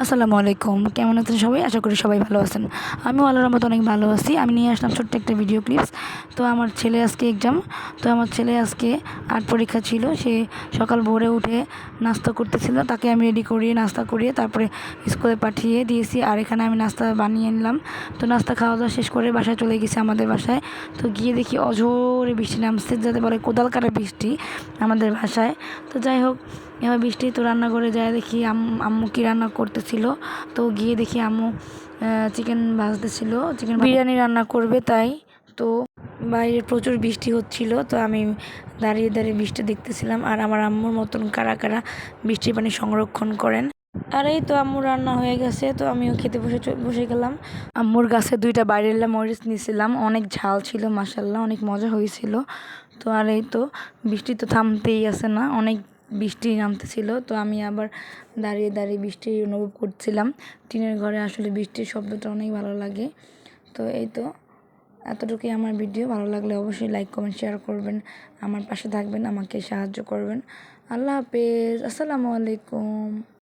আসসালামু আলাইকুম। কেমন আছেন সবাই? আশা করি সবাই ভালো আছেন। আমিও আল্লাহর মতো অনেক ভালো আছি। আমি নিয়ে আসলাম ছোট্ট একটা ভিডিও ক্লিপস তো আমার ছেলে আজকে এক্সাম তো আমার ছেলে আজকে আর্ট পরীক্ষা ছিল। সে সকাল ভোরে উঠে নাস্তা করতেছিল। তাকে আমি রেডি করিয়ে, নাস্তা করিয়ে তারপরে স্কুলে পাঠিয়ে দিয়েছি। আর এখানে আমি নাস্তা বানিয়ে নিলাম। তো নাস্তা খাওয়া দাওয়া শেষ করে বাসায় চলে গেছি আমাদের বাসায়। তো গিয়ে দেখি অঝোরে বৃষ্টি নামছে, যাতে বলে কোদাল কাটা বৃষ্টি আমাদের বাসায়। তো যাই হোক এবার বৃষ্টি তো রান্না করে যায় দেখি, আম- আম্মু কি রান্না করতেছিল তো গিয়ে দেখি আম্মু চিকেন ভাজতেছিল। চিকেন বিরিয়ানি রান্না করবে তাই। তো বাইরে প্রচুর বৃষ্টি হচ্ছিল তো আমি দাঁড়িয়ে দাঁড়িয়ে বৃষ্টি দেখতেছিলাম। আর আমার আম্মুর মতন কারা কারা বৃষ্টির পানি সংরক্ষণ করেন। আর এই তো আম্মুর রান্না হয়ে গেছে তো আমিও খেতে বসে বসে গেলাম। আম্মুর গাছে দুইটা বাইরেলা মরিচ নিয়েছিলাম অনেক ঝাল ছিল মাসাল্লাহ অনেক মজা হয়েছিল। তো আর এই তো বৃষ্টি তো থামতেই আছে না। অনেক বৃষ্টি নামতেছিল, তো আমি আবার দাঁড়িয়ে দাঁড়িয়ে বৃষ্টি অনুভব করছিলাম। টিনের ঘরে আসলে বৃষ্টির শব্দটা অনেক ভালো লাগে। তো এই তো, এতটুকুই আমার ভিডিও। ভালো লাগলে অবশ্যই লাইক, কমেন্ট, শেয়ার করবেন, আমার পাশে থাকবেন, আমাকে সাহায্য করবেন। আল্লাহ হাফেজ, আসসালামু আলাইকুম।